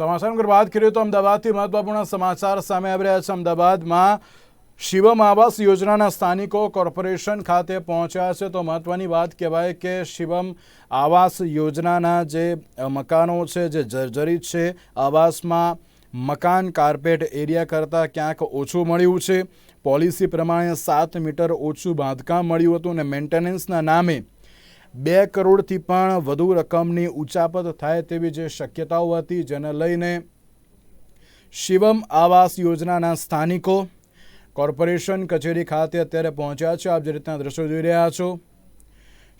સમાચાર અંગે વાત કરીએ તો અમદાવાદથી મહત્વપૂર્ણ સમાચાર સામે આવી રહ્યા છે. અમદાવાદમાં શિવમ આવાસ યોજનાના સ્થાનિકો કોર્પોરેશન ખાતે પહોંચ્યા છે. તો મહત્વની વાત કહેવાય કે શિવમ આવાસ યોજનાના જે મકાનો છે, જે જર્જરિત છે, આવાસમાં મકાન, કાર્પેટ એરિયા કરતાં ક્યાંક ઓછું મળ્યું છે. પોલિસી પ્રમાણે સાત મીટર ઓછું બાંધકામ મળ્યું હતું અને મેન્ટેનન્સના નામે બે કરોડથી પણ વધુ રકમની ઉચાપત થાય તેવી જે શક્યતાઓ હતી, જેને લઈને શિવમ આવાસ યોજનાના સ્થાનિકો, કોર્પોરેશન કચેરી ખાતે અત્યારે પહોંચ્યા છે. આપ જે રીતના દ્રશ્યો જોઈ રહ્યા છો,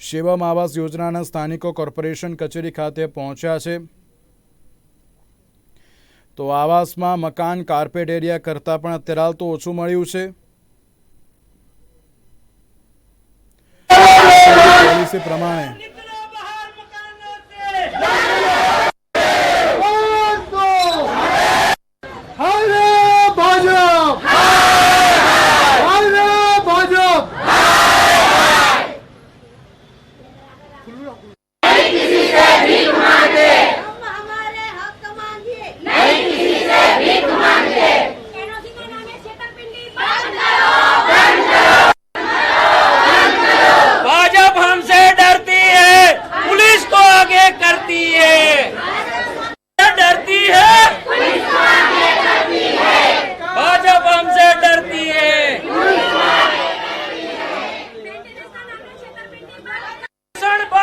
શિવમ આવાસ યોજનાના સ્થાનિકો કોર્પોરેશન કચેરી ખાતે પહોંચ્યા છે. તો આવાસમાં મકાન, કાર્પેટ એરિયા કરતાં પણ અત્યારે હાલ તો ઓછું મળ્યું છે. પ્રમાણે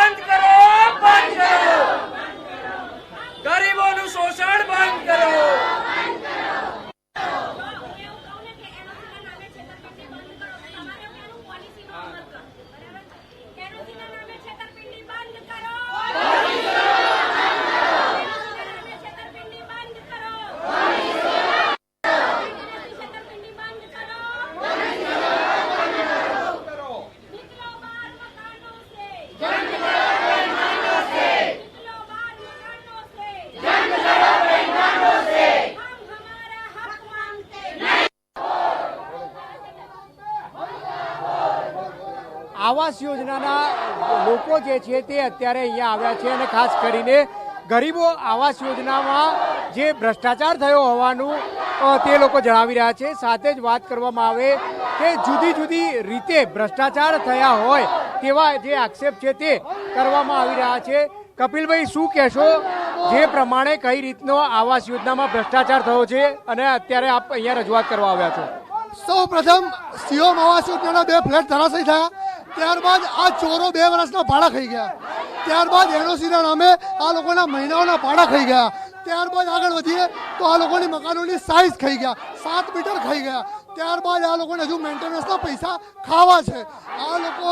શોષણ બંધ આવાસ યોજનાના લોકો જે છે તે અત્યારે અહીંયા આવ્યા છે અને ખાસ કરીને ગરીબો આવાસ યોજનામાં જે ભ્રષ્ટાચાર થયો હોવાનું તે લોકો જણાવી રહ્યા છે. સાથે જ વાત કરવામાં આવે કે જુદી જુદી રીતે ભ્રષ્ટાચાર થયા હોય તેવા જે આક્ષેપ છે તે કરવામાં આવી રહ્યા છે. કપિલભાઈ, શું કહેશો? જે પ્રમાણે કઈ રીતનો આવાસ યોજનામાં ભ્રષ્ટાચાર થયો છે અને અત્યારે આપ અહીંયા રજૂઆત કરવા આવ્યા છો? સૌ પ્રથમ સીઓમ આવાસ યોજનાના બે ફ્લેટ ધરાશય થયા. ત્યારબાદ આ ચોરો બે વર્ષના ભાડા ખાઈ ગયા. ત્યારબાદ એનઓસીના નામે આ લોકોના મહિનાઓના ભાડા ખાઈ ગયા. ત્યારબાદ આગળ વધીએ તો આ લોકોની મકાનોની સાઇઝ ખાઈ ગયા. સાત મીટર ખાઈ ગયા. ત્યારબાદ આ લોકોને હજુ મેન્ટેનન્સના પૈસા ખાવા છે. આ લોકો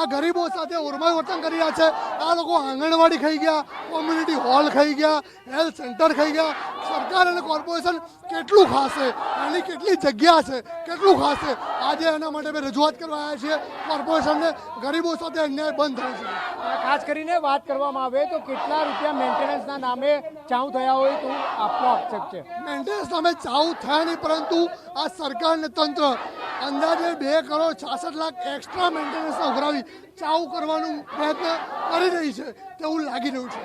આ ગરીબો સાથે ઓરમાઈ વર્તન કરી રહ્યા છે. આ લોકો આંગણવાડી ખાઈ ગયા કોમ્યુનિટી હોલ ખાઈ ગયા હેલ્થ સેન્ટર ખાઈ ગયા. સરકાર અને કોર્પોરેશન કેટલું ખાશે? એની કેટલી જગ્યા છે? કેટલું ખાશે? આજે એના માટે અમે રજૂઆત કરવા આવ્યા છીએ. કોર્પોરેશનને ગરીબો સાથે અન્યાય બંધ થાય છે. ખાસ કરીને વાત કરવામાં આવે તો કેટલા રૂપિયા મેન્ટેનન્સના નામે ચાઉ થયા હોય તો આપનો આક્ષેપ છે. મેન્ટેનન્સ નામે ચાઉ થયા નહીં પરંતુ આ સરકાર અને તંત્ર અંદાજે બે કરોડ છાસઠ લાખ એક્સ્ટ્રા મેન્ટેનન્સ ઉઘરાવી ચાઉ કરવાનું પ્રયત્ન કરી રહી છે તેવું લાગી રહ્યું છે.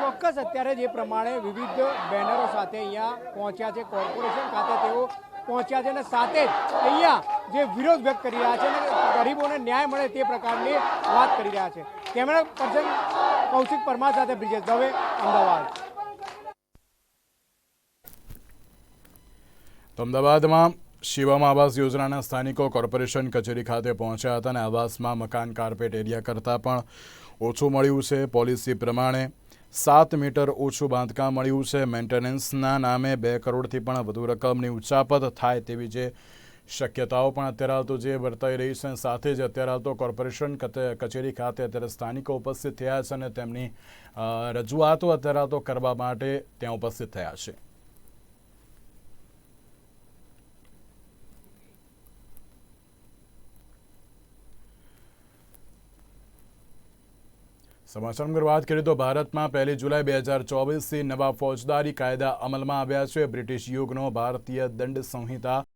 ચોક્કસ અત્યારે જે પ્રમાણે વિવિધ બેનરો સાથે અહીંયા પહોંચ્યા છે કોર્પોરેશન ખાતે તેઓ પહોંચ્યા છે અને સાથે જ અહીંયા જે વિરોધ વ્યક્ત કરી રહ્યા છે અને ગરીબોને ન્યાય મળે તે પ્રકારની વાત કરી રહ્યા છે. કેમેરા પર્સન કૌશિક પરમાર સાથે બ્રિજેશ દવે અમદાવાદ. અમદાવાદમાં શિવમ આવાસ યોજનાના સ્થાનિકો કોર્પોરેશન કચેરી ખાતે પહોંચ્યા હતા અને આવાસમાં મકાન, કાર્પેટ એરિયા કરતાં પણ ઓછું મળ્યું છે. પોલિસી પ્રમાણે સાત મીટર ઓછું બાંધકામ મળ્યું છે. મેન્ટેનન્સના નામે બે કરોડથી પણ વધુ રકમની ઉચાપત થાય તેવી જે શક્યતાઓ પણ અત્યારે હાલ તો જે વર્તાઈ રહી છે. સાથે જ અત્યારે હાલ તો કોર્પોરેશન કચેરી ખાતે અત્યારે સ્થાનિકો ઉપસ્થિત થયા છે અને તેમની રજૂઆતો અત્યારે હાલ તો કરવા માટે ત્યાં ઉપસ્થિત થયા છે. સમાચાર વાત કરીએ તો ભારતમાં પહેલી જુલાઈ બે હજાર ચોવીસથી નવા ફોજદારી કાયદા અમલમાં આવ્યા છે. બ્રિટિશ યુગનો ભારતીય દંડ સંહિતા